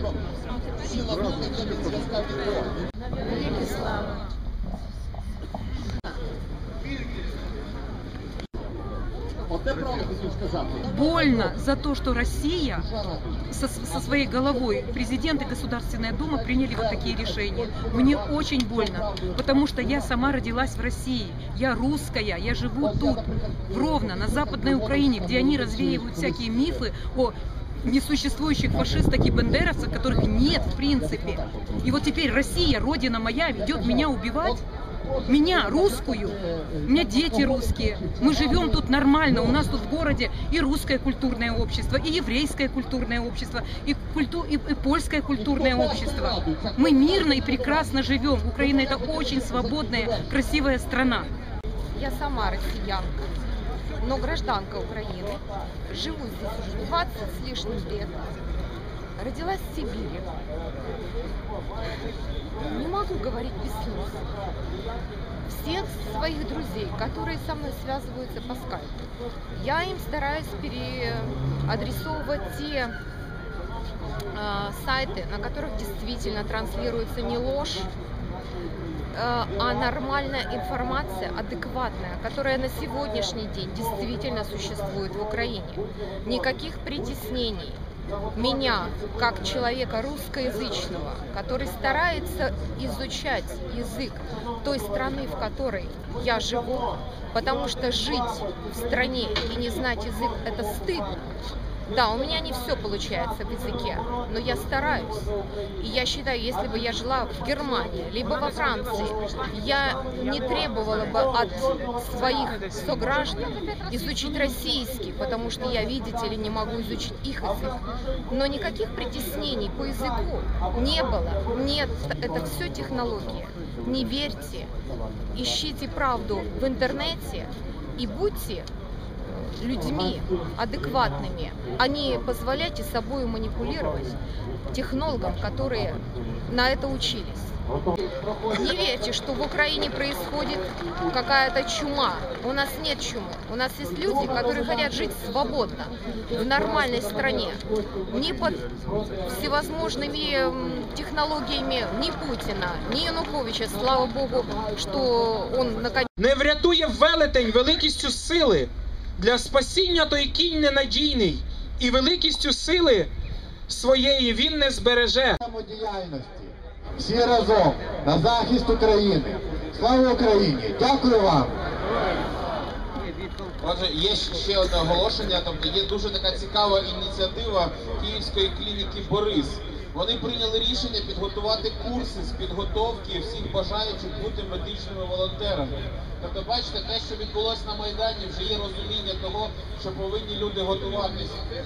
що сила буде від зв'язка від Великі слава. Оте правда хотів сказати. Больно за то, что Россия Душа радує. со, со своей головой, президент и Государственная Дума приняли вот такие решения. Мне очень больно, потому что я сама родилась в России. Я русская, я живу тут, в Ровно, на Западной Украине, где они развеивают всякие мифы о несуществующих фашистах и бандеровцах, которых нет в принципе. И вот теперь Россия, родина моя, ведет меня убивать. Меня, русскую, у меня дети русские, мы живем тут нормально, у нас тут в городе и русское культурное общество, и еврейское культурное общество, и, культу... и, и польское культурное общество. Мы мирно и прекрасно живем. Украина это очень свободная, красивая страна. Я сама россиянка, но гражданка Украины. Живу здесь уже 20 с лишним лет. Родилась в Сибири. Не могу говорить без слез. Всех своих друзей, которые со мной связываются по скайпу, я им стараюсь переадресовывать те э, сайты, на которых действительно транслируется не ложь, а нормальная информация, адекватная, которая на сегодняшний день действительно существует в Украине. Никаких притеснений меня, как человека русскоязычного, который старается изучать язык той страны, в которой я живу, потому что жить в стране и не знать язык – это стыдно. Да, у меня не все получается в языке, но я стараюсь. И я считаю, если бы я жила в Германии, либо во Франции, я не требовала бы от своих сограждан изучить российский, потому что я, видите ли, не могу изучить их язык. Но никаких притеснений по языку не было. Нет, это все технология. Не верьте, ищите правду в интернете и будьте людьми адекватными, а не позволяйте собой манипулировать технологам, которые на это учились. Не верьте, что в Украине происходит какая-то чума. У нас нет чумы. У нас есть люди, которые хотят жить свободно, в нормальной стране. Не под всевозможными технологиями ни Путина, ни Януковича. Слава Богу, что он наконец Не врятує велетень великістю сили. Для спасіння той кінь ненадійний, і великістю сили своєї він не збереже. самодіяльності. Всі разом на захист України. Слава Україні! Дякую вам! Отже, є ще одне оголошення. Тобто є дуже така цікава ініціатива Київської клініки Борис. Вони прийняли рішення підготувати курси з підготовки всіх бажаючих бути медичними волонтерами. Тобто, бачите, те, що відбулося на майдані, вже є розуміння того, що повинні люди готуватися.